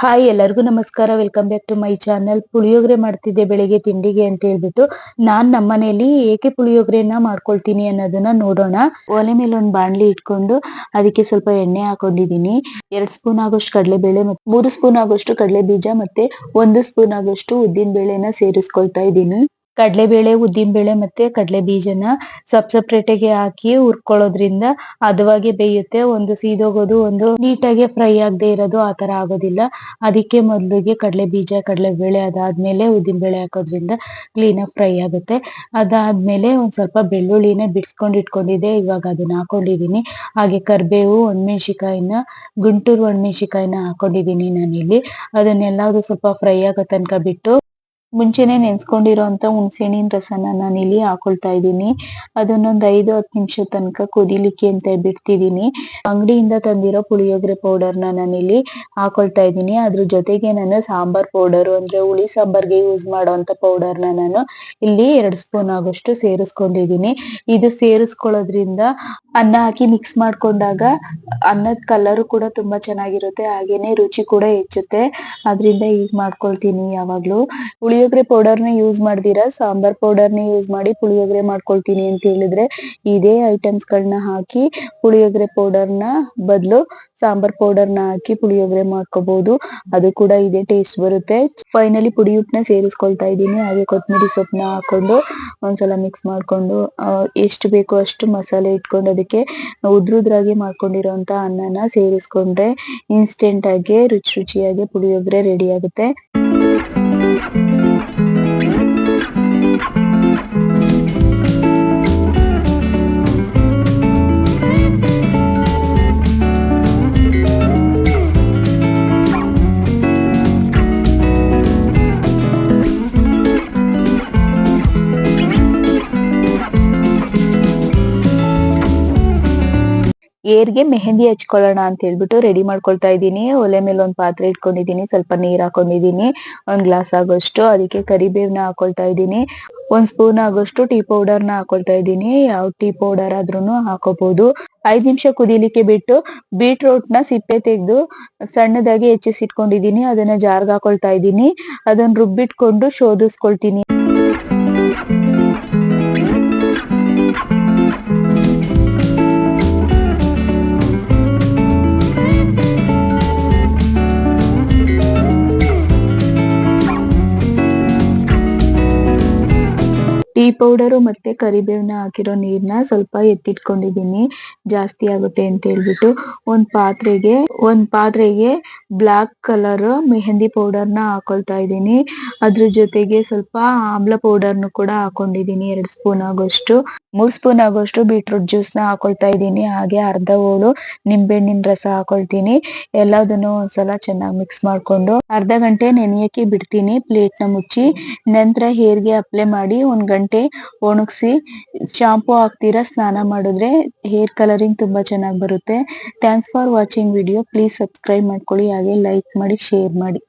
Hi ಎಲ್ಲರಿಗೂ ನಮಸ್ಕಾರ. Welcome back to my channel puliyogare ಮಾಡ್ತಿದ್ದೆ ಬೆಳಿಗ್ಗೆ ತಿಂಡಿಗೆ ಅಂತ ಹೇಳ್ಬಿಟ್ಟು. ನಾನ್ ನಮ್ಮನೇಲಿ ಏಕೆ ಪುಳಿಯೋಗರೆನ ಮಾಡ್ಕೊಳ್ತೀನಿ ಅನ್ನೋದನ್ನ ನೋಡೋಣ. ಒಲೆ ಮೇಲೆ ಒಂದು ಬಾಣ್ಲಿ ಇಟ್ಕೊಂಡು ಅದಕ್ಕೆ ಸ್ವಲ್ಪ ಎಣ್ಣೆ ಹಾಕೊಂಡಿದೀನಿ ಎರಡ್ ಸ್ಪೂನ್ ಆಗೋಷ್ಟು ಕಡಲೆಬೇಳೆ ಮತ್ತೆ ಮೂರು ಸ್ಪೂನ್ ಆಗೋಷ್ಟು ಕಡಲೆ ಬೀಜ ಮತ್ತೆ ಒಂದು ಸ್ಪೂನ್ ಆಗೋಷ್ಟು ಉದ್ದಿನ ಬೇಳೆನ ಸೇರಿಸ್ಕೊಳ್ತಾ ಇದ್ದೀನಿ. ಕಡಲೆಬೇಳೆ, ಉದ್ದಿನಬೇಳೆ ಮತ್ತೆ ಕಡಲೆ ಬೀಜನ ಸಪ್ ಸಪ್ರೇಟ್ ಆಗಿ ಹಾಕಿ ಹುರ್ಕೊಳ್ಳೋದ್ರಿಂದ ಹದವಾಗಿ ಬೇಯುತ್ತೆ. ಒಂದು ಸೀದೋಗೋದು, ಒಂದು ನೀಟಾಗಿ ಫ್ರೈ ಆಗದೆ ಇರೋದು ಆತರ ಆಗೋದಿಲ್ಲ. ಅದಕ್ಕೆ ಮೊದಲಿಗೆ ಕಡಲೆ ಬೀಜ ಕಡಲೆ ಬೇಳೆ ಅದಾದ್ಮೇಲೆ ಉದ್ದಿನ ಬೇಳೆ ಹಾಕೋದ್ರಿಂದ ಕ್ಲೀನ್ ಆಗಿ ಫ್ರೈ ಆಗುತ್ತೆ. ಅದಾದ್ಮೇಲೆ ಒಂದ್ ಸ್ವಲ್ಪ ಬೆಳ್ಳುಳ್ಳಿನ ಬಿಡ್ಸ್ಕೊಂಡ್ ಇಟ್ಕೊಂಡಿದ್ದೆ. ಇವಾಗ ಅದನ್ನ ಹಾಕೊಂಡಿದೀನಿ ಹಾಗೆ ಕರ್ಬೇವು ಒಣಮೆಣಸಿಕಾಯಿನ ಗುಂಟೂರು ಒಣಮೆಣಸಿಕಾಯಿನ ಹಾಕೊಂಡಿದೀನಿ ನಾನಿಲ್ಲಿ. ಅದನ್ನೆಲ್ಲದು ಸ್ವಲ್ಪ ಫ್ರೈ ಆಗೋ ತನಕ ಬಿಟ್ಟು ಮುಂಚೆನೆ ನೆನ್ಸ್ಕೊಂಡಿರೋಂತ ಹುಣಸೆಹಣ್ಣಿನ ರಸನ ನಾನು ಇಲ್ಲಿ ಹಾಕೊಳ್ತಾ ಇದ್ದೀನಿ. ಅದನ್ನೊಂದ್ ಐದು ಹತ್ತು ನಿಮಿಷ ತನಕ ಕುದಿಲಿಕ್ಕೆ ಅಂತ ಬಿಡ್ತಿದೀನಿ ಅಂಗಡಿಯಿಂದ ತಂದಿರೋ ಪುಳಿಯೋಗರೆ ಪೌಡರ್ನ ಇಲ್ಲಿ ಹಾಕೊಳ್ತಾ ಇದ್ದೀನಿ. ಅದ್ರ ಜೊತೆಗೆ ನಾನು ಸಾಂಬಾರ್ ಪೌಡರ್ ಅಂದ್ರೆ ಹುಳಿ ಸಾಂಬಾರ್ಗೆ ಯೂಸ್ ಮಾಡೋಂತ ಪೌಡರ್ನ ನಾನು ಇಲ್ಲಿ ಎರಡು ಸ್ಪೂನ್ ಆಗೋಷ್ಟು ಸೇರಿಸ್ಕೊಂಡಿದೀನಿ ಇದು ಸೇರಿಸ್ಕೊಳ್ಳೋದ್ರಿಂದ ಅನ್ನ ಹಾಕಿ ಮಿಕ್ಸ್ ಮಾಡ್ಕೊಂಡಾಗ ಅನ್ನದ ಕಲರ್ ಕೂಡ ತುಂಬಾ ಚೆನ್ನಾಗಿರುತ್ತೆ, ಹಾಗೇನೆ ರುಚಿ ಕೂಡ ಹೆಚ್ಚುತ್ತೆ. ಅದ್ರಿಂದ ಈಗ ಮಾಡ್ಕೊಳ್ತೀನಿ ಯಾವಾಗ್ಲೂ. ಪುಳಿಯೋಗರೆ ಪೌಡರ್ನ ಯೂಸ್ ಮಾಡ್ದಿರಾ? ಸಾಂಬಾರ್ ಪೌಡರ್ ಪೌಡರ್ನ ಯೂಸ್ ಮಾಡಿ ಪುಳಿಯೋಗರೆ ಮಾಡ್ಕೊಳ್ತೀನಿ ಅಂತ ಹೇಳಿದ್ರೆ ಇದೇ ಐಟಮ್ಸ್ ಗಳನ್ನ ಹಾಕಿ ಪುಳಿಯೋಗರೆ ಪೌಡರ್ನ ಬದಲು ಸಾಂಬಾರ್ ಪೌಡರ್ನ ಹಾಕಿ ಪುಳಿಯೋಗರೆ ಮಾಡ್ಕೋಬಹುದು ಅದು ಕೂಡ ಇದೇ ಟೇಸ್ಟ್ ಬರುತ್ತೆ. ಫೈನಲಿ ಪುಡಿ ಉಪ್ಪನ್ನ ಸೇರಿಸ್ಕೊಳ್ತಾ ಇದ್ದೀನಿ. ಹಾಗೆ ಕೊತ್ತಂಬರಿ ಸೊಪ್ಪನ್ನ ಹಾಕೊಂಡು ಒಂದ್ಸಲ ಮಿಕ್ಸ್ ಮಾಡ್ಕೊಂಡು ಎಷ್ಟು ಬೇಕೋ ಅಷ್ಟು ಮಸಾಲೆ ಇಟ್ಕೊಂಡು ಅದಕ್ಕೆ ಉದ್ರುದ್ರಾಗಿ ಮಾಡ್ಕೊಂಡಿರೋಂತ ಅನ್ನನ ಸೇರಿಸ್ಕೊಂಡ್ರೆ ಇನ್ಸ್ಟೆಂಟ್ ಆಗಿ ರುಚಿ ರುಚಿಯಾಗಿ ಪುಳಿಯೋಗರೆ ರೆಡಿ ಆಗುತ್ತೆ. ಏರ್ಗೆ ಮೆಹಂದಿ ಹಚ್ಕೊಳ್ಳೋಣ ಅಂತ ಹೇಳ್ಬಿಟ್ಟು ರೆಡಿ ಮಾಡ್ಕೊಳ್ತಾ ಇದ್ದೀನಿ. ಒಲೆ ಮೇಲೆ ಒಂದ್ ಪಾತ್ರೆ ಇಟ್ಕೊಂಡಿದ್ದೀನಿ, ಸ್ವಲ್ಪ ನೀರ್ ಹಾಕೊಂಡಿದೀನಿ ಒಂದ್ ಗ್ಲಾಸ್ ಆಗೋಷ್ಟು. ಅದಕ್ಕೆ ಕರಿಬೇವ್ನ ಹಾಕೊಳ್ತಾ ಇದ್ದೀನಿ. ಒಂದ್ ಸ್ಪೂನ್ ಆಗೋಷ್ಟು ಟೀ ಪೌಡರ್ನ ಹಾಕೊಳ್ತಾ ಇದ್ದೀನಿ. ಯಾವ ಟೀ ಪೌಡರ್ ಆದ್ರೂನು ಹಾಕೋಬಹುದು ಐದ್ ನಿಮಿಷ ಕುದಿಲಿಕ್ಕೆ ಬಿಟ್ಟು ಬೀಟ್ರೂಟ್ನ ಸಿಪ್ಪೆ ತೆಗೆದು ಸಣ್ಣದಾಗಿ ಹೆಚ್ಚಿಸಿಟ್ಕೊಂಡಿದೀನಿ ಅದನ್ನ ಜಾರ್ಗ್ ಹಾಕೊಳ್ತಾ ಇದ್ದೀನಿ. ಅದನ್ನ ರುಬ್ಬಿಟ್ಕೊಂಡು ಶೋಧಿಸ್ಕೊಳ್ತೀನಿ. ಟೀ ಪೌಡರ್ ಮತ್ತೆ ಕರಿಬೇವ್ನ ಹಾಕಿರೋ ನೀರ್ನ ಸ್ವಲ್ಪ ಎತ್ತಿಟ್ಕೊಂಡಿದೀನಿ ಜಾಸ್ತಿ ಆಗುತ್ತೆ ಅಂತ ಹೇಳ್ಬಿಟ್ಟು ಒಂದ್ ಪಾತ್ರೆಗೆ ಒಂದ್ ಪಾತ್ರೆಗೆ ಬ್ಲಾಕ್ ಕಲರ್ ಮೆಹಂದಿ ಪೌಡರ್ನ ಹಾಕೊಳ್ತಾ ಇದ್ದೀನಿ. ಅದ್ರ ಜೊತೆಗೆ ಸ್ವಲ್ಪ ಆಮ್ಲ ಪೌಡರ್ ನು ಕೂಡ ಹಾಕೊಂಡಿದೀನಿ ಎರಡ್ ಸ್ಪೂನ್ ಆಗೋಷ್ಟು. ಮೂರ್ ಸ್ಪೂನ್ ಆಗೋಷ್ಟು ಬೀಟ್ರೂಟ್ ಜ್ಯೂಸ್ನ ಹಾಕೊಳ್ತಾ ಇದ್ದೀನಿ. ಹಾಗೆ ಅರ್ಧ ಹೋಳು ನಿಂಬೆಹಣ್ಣಿನ ರಸ ಹಾಕೊಳ್ತೀನಿ. ಎಲ್ಲದನ್ನು ಒಂದ್ಸಲ ಚೆನ್ನಾಗಿ ಮಿಕ್ಸ್ ಮಾಡ್ಕೊಂಡು ಅರ್ಧ ಗಂಟೆ ನೆನೆಯಕ್ಕೆ ಬಿಡ್ತೀನಿ ಪ್ಲೇಟ್ನ ಮುಚ್ಚಿ. ನಂತರ ಹೇರ್ಗೆ ಅಪ್ಲೈ ಮಾಡಿ ಒಂದ್ ಗಂಟೆ ಒಣಗಿಸಿ ಶಾಂಪೂ ಹಾಕ್ತೀರಾ, ಸ್ನಾನ ಮಾಡಿದ್ರೆ ಹೇರ್ ಕಲರಿಂಗ್ ತುಂಬಾ ಚೆನ್ನಾಗಿ ಬರುತ್ತೆ. Thanks for watching video please subscribe ಮಾಡ್ಕೊಳ್ಳಿ, ಹಾಗೆ ಲೈಕ್ ಮಾಡಿ ಶೇರ್ ಮಾಡಿ.